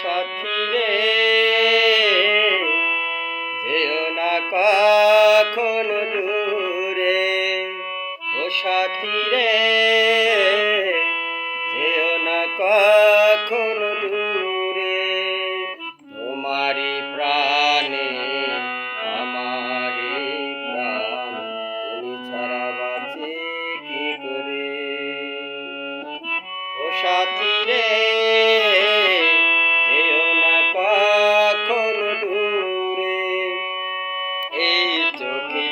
সাথী রে যেও না কখনো দূরে ও সাথী রে চোখে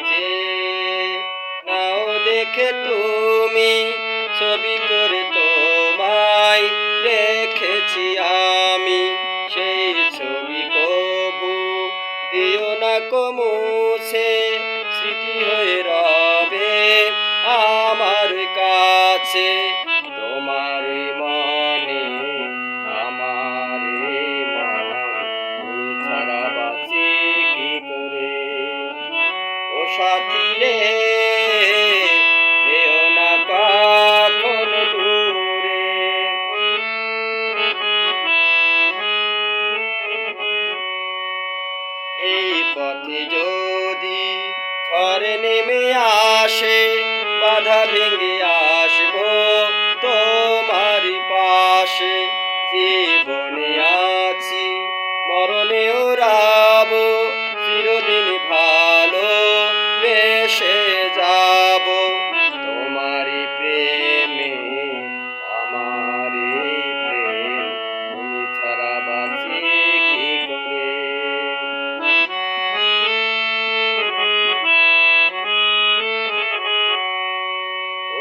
নাও দেখে তুমি, ছবি করে তোমায় রেখেছি আমি। সেই ছবি কবু দিও না কমুছে স্মৃতি হয়ে রবে আমার কাছে। সাথী রে যেও এই পথে যদি ঝড় নেমে আসে, বাধা ভেঙে আসব তোমার পাশে। জীবনে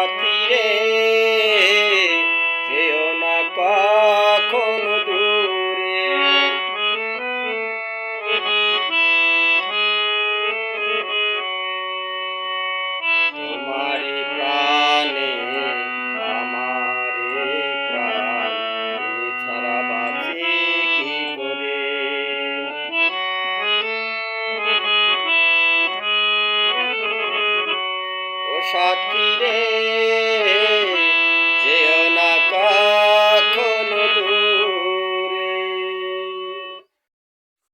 ও সাথী রে